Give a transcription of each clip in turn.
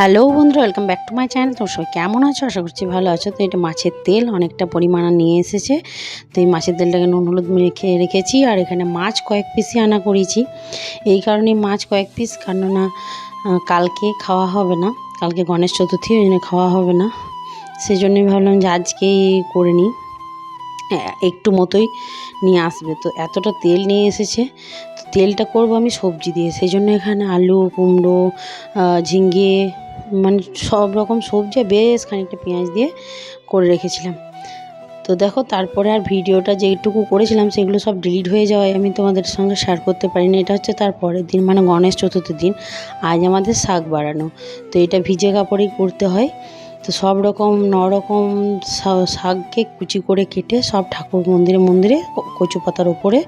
Hello বন্ধুরা welcome back to my channel তোমরা সবাই কেমন আছো? আশা করছি ভালো আছো। তো এটা মাছের তেল, অনেকটা পরিমাণে নিয়ে এসেছে। তো এই মাছের তেলটাকে নুন হলুদ মেখে রেখেছি, আর এখানে মাছ কয়েক পিসই আনা করেছি। এই কারণে মাছ কয়েক পিস কেননা কালকে খাওয়া হবে না। কালকে গণেশ চতুর্থী, ওই জন্য খাওয়া হবে না। সেই জন্যই ভাবলাম যে আজকেই করে নিই। একটু মতোই নিয়ে আসবে। তো এতটা তেল নিয়ে এসেছে। তো তেলটা করব আমি সবজি দিয়ে। সেই জন্য এখানে আলু, কুমড়ো ঝিঙ্গে মানে সব রকম সবজি বেশ খানিকটা পেঁয়াজ দিয়ে করে রেখেছিলাম। তো দেখো তারপরে আর ভিডিওটা যেটুকু করেছিলাম সেগুলো সব ডিলিট হয়ে যাওয়ায় আমি তোমাদের সঙ্গে শেয়ার করতে পারিনি। এটা হচ্ছে তার পরের দিন মানে গণেশ চতুর্থীর দিন। আজ আমাদের শাক বাড়ানো। তো এটা ভিজে কাপড়েই করতে হয়। তো সব রকম, ন রকম শা- শাককে কুচি করে কেটে সব ঠাকুর মন্দিরে মন্দিরে কচু পাতার ওপরে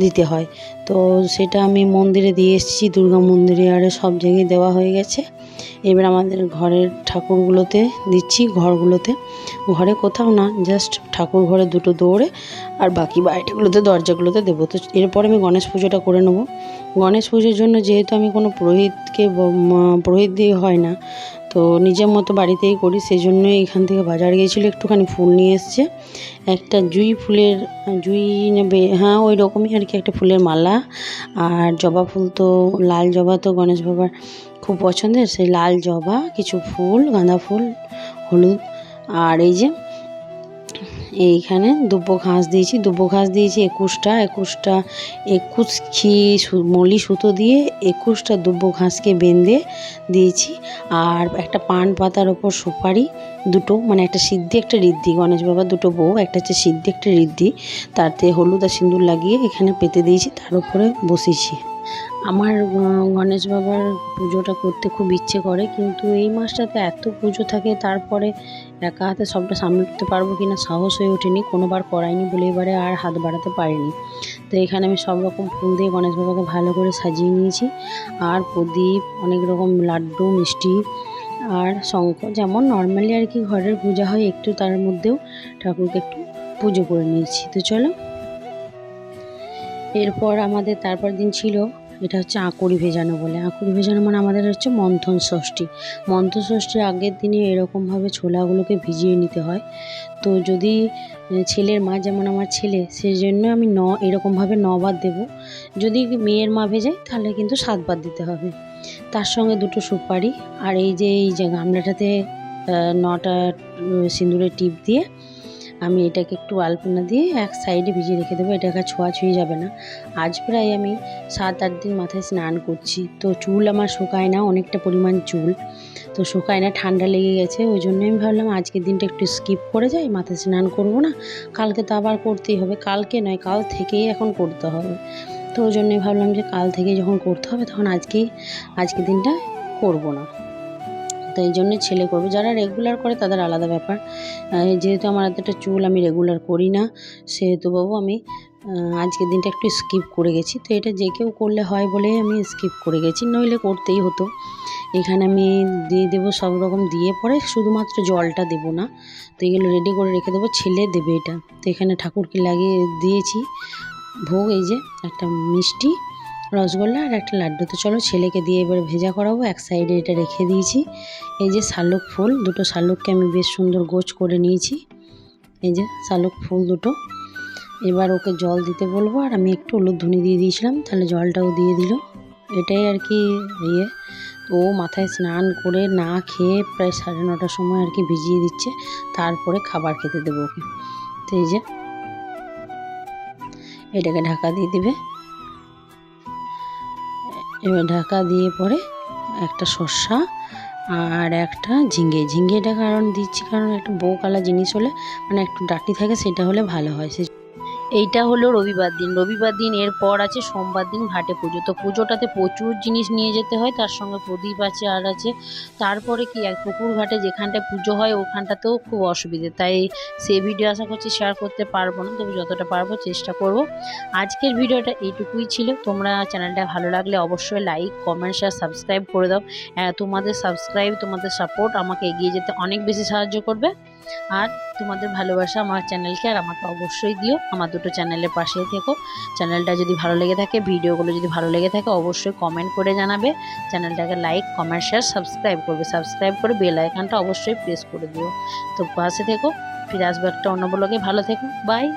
দিতে হয়। তো সেটা আমি মন্দিরে দিয়ে এসেছি, দুর্গা মন্দিরে আরে সব জায়গায় দেওয়া হয়ে গেছে। এবার আমাদের ঘরের ঠাকুরগুলোতে দিচ্ছি, ঘরগুলোতে। ঘরে কোথাও না জাস্ট ঠাকুর ঘরে দুটো দৌড়ে, আর বাকি বাইরেগুলোতে দরজাগুলোতে দেবো। তো এরপর আমি গণেশ পুজোটা করে নেব। গণেশ পুজোর জন্য যেহেতু আমি কোনো পুরোহিতকে পুরোহিত দিয়ে হয় না তো নিজের মতো বাড়িতেই করি সেই জন্যই এখান থেকে বাজার গিয়েছিল, একটুখানি ফুল নিয়ে এসছে। একটা জুই ফুলের, জুই নেবে হ্যাঁ ওই রকমই আর কি, একটা ফুলের মালা। আর জবা ফুল তো, লাল জবা তো গণেশ বাবার খুব পছন্দের, সেই লাল জবা, কিছু ফুল, গাঁদা ফুল, হলুদ। আর এই যে এইখানে দুব্বো ঘাস দিয়েছি। দুব্বো ঘাস দিয়েছি একুশটা। একুশটা একুশ খি মলি সুতো দিয়ে একুশটা দুব্বো ঘাসকে বেঁধে দিয়েছি। আর একটা পান পাতার ওপর সুপারি দুটো মানে একটা সিদ্ধি, একটা ঋদ্ধি, গণেশ বাবার দুটো বউ, একটা হচ্ছে সিদ্ধি, একটা ঋদ্ধি। তাতে হলুদ আর সিঁদুর লাগিয়ে এখানে পেতে দিয়েছি, তার উপরে বসেছি আমার গণেশ বাবার পুজোটা করতে খুব ইচ্ছে করে, কিন্তু এই মাসটাতে এত পুজো থাকে, তারপরে একা হাতে সবটা সামলাতে পারব কি না সাহস হয়ে ওঠেনি, কোনোবার করাইনি বলে এবারে আর হাত বাড়াতে পারিনি। তো এখানে আমি সব রকম ফুল দিয়ে গণেশ বাবাকে ভালো করে সাজিয়ে নিয়েছি, আর প্রদীপ, অনেক রকম লাড্ডু, মিষ্টি, আর শঙ্খ, যেমন নর্মালি আর কি ঘরের পূজা হয়, একটু তার মধ্যেও ঠাকুরকে একটু পুজো করে নিয়েছি। তো চলো এরপর আমাদের তারপর দিন ছিল, এটা হচ্ছে আঁকুড়ি ভেজানো বলে। আঁকুড়ি ভেজানো মানে আমাদের হচ্ছে মন্থন ষষ্ঠী। মন্থন ষষ্ঠীর আগের দিনে এরকমভাবে ছোলাগুলোকে ভিজিয়ে নিতে হয়। তো যদি ছেলের মা যেমন আমার ছেলে সেই জন্য আমি ন, এরকমভাবে নবার দেবো। যদি মেয়ের মা ভেজায় তাহলে কিন্তু সাতবার দিতে হবে। তার সঙ্গে দুটো সুপারি, আর এই যে এই যে গামলাটাতে নটা সিঁদুরের টিপ দিয়ে আমি এটাকে একটু আলপনা দিয়ে এক সাইডে ভিজিয়ে রেখে দেবো এটাকে ছোঁয়াছুঁই যাবে না। আজ প্রায় আমি সাত আট দিন মাথায় স্নান করছি। তো চুল আমার শুকায় না, অনেকটা পরিমাণ চুল। তো শুকায় না, ঠান্ডা লেগে গেছে, ওই জন্য আমি ভাবলাম আজকের দিনটা একটু স্কিপ করে যাই, মাথায় স্নান করব না। কালকে তো আবার করতেই হবে, কালকে নয়, কাল থেকেই এখন করতে হবে। তো ওই জন্যই ভাবলাম যে কাল থেকে যখন করতে হবে, তখন আজকেই, আজকের দিনটা করব না। তো এই জন্য ছেলে করবে। যারা রেগুলার করে তাদের আলাদা ব্যাপার। যেহেতু আমার এতটা চুল, আমি রেগুলার করি না, সেহেতু বাবু আমি আজকের দিনটা একটু স্কিপ করে গেছি। তো এটা যে কেউ করলে হয় বলে আমি স্কিপ করে গেছি। নইলে করতেই হতো। এখানে আমি দিয়ে দেবো সব রকম দিয়ে পরে শুধুমাত্র জলটা দেবো না। তো এগুলো রেডি করে রেখে দেবো। ছেলে দেবে এটা। তো এখানে ঠাকুরকে লাগিয়ে দিয়েছি। ভোগ এই যে একটা মিষ্টি। রসগোল্লা আর একটা লাড্ডু। তো চলো ছেলেকে দিয়ে এবার ভেজা করাবো। এক সাইডে এটা রেখে দিয়েছি। এই যে শালুক ফুল, দুটো শালুককে আমি বেশ সুন্দর গোছ করে নিয়েছি। এই যে শালুক ফুল দুটো। এবার ওকে জল দিতে বলব। আর আমি একটু হলুদ ধুনি দিয়ে দিয়েছিলাম, তাহলে জলটাও দিয়ে দিল। এটাই আর কি ইয়ে। ও মাথায় স্নান করে না খেয়ে প্রায় সাড়ে নটার সময় আর কি ভিজিয়ে দিচ্ছে। তারপরে খাবার খেতে দেবো ওকে। তো এই যে এটাকে ঢাকা দিয়ে দিবে। এবার ঢাকা দিয়ে পরে একটা শসা আর একটা ঝিঙ্গে ঝিঙ্গেটা কারণ দিচ্ছি কারণ একটু বউ কালা জিনিস হলে মানে একটু ডাটি থাকে, সেটা হলে ভালো হয়। সে এইটা হলো রবিবার দিন। রবিবার দিন এরপর আছে সোমবার দিন ঘাটে পুজো। তো পুজোটাতে প্রচুর জিনিস নিয়ে যেতে হয়, তার সঙ্গে প্রদীপ আছে, আর আছে তারপরে কি এক পুকুর ঘাটে যেখানটায় পুজো হয় ওখানটাতেও খুব অসুবিধে। তাই সে ভিডিও আশা করছি শেয়ার করতে পারব না, তবে যতটা পারব চেষ্টা করব। আজকের ভিডিওটা এইটুকুই ছিল। তোমরা চ্যানেলটা ভালো লাগলে অবশ্যই লাইক কমেন্ট শেয়ার সাবস্ক্রাইব করে দাও। তোমাদের সাবস্ক্রাইব তোমাদের সাপোর্ট আমাকে এগিয়ে যেতে অনেক বেশি সাহায্য করবে। আর তোমাদের ভালোবাসা আমার চ্যানেলকে আর আমাকে অবশ্যই দিও। আমার দুটো চ্যানেলের পাশেই থেকো। চ্যানেলটা যদি ভালো লেগে থাকে, ভিডিওগুলো যদি ভালো লেগে থাকে, অবশ্যই কমেন্ট করে জানাবে। চ্যানেলটাকে লাইক কমেন্ট শেয়ার সাবস্ক্রাইব করবে। সাবস্ক্রাইব করে বেল আইকনটা অবশ্যই প্রেস করে দিও। তো পাশে থেকো। ফিরে আসব একটা অন্য ব্লগে ভালো থেকো। বাই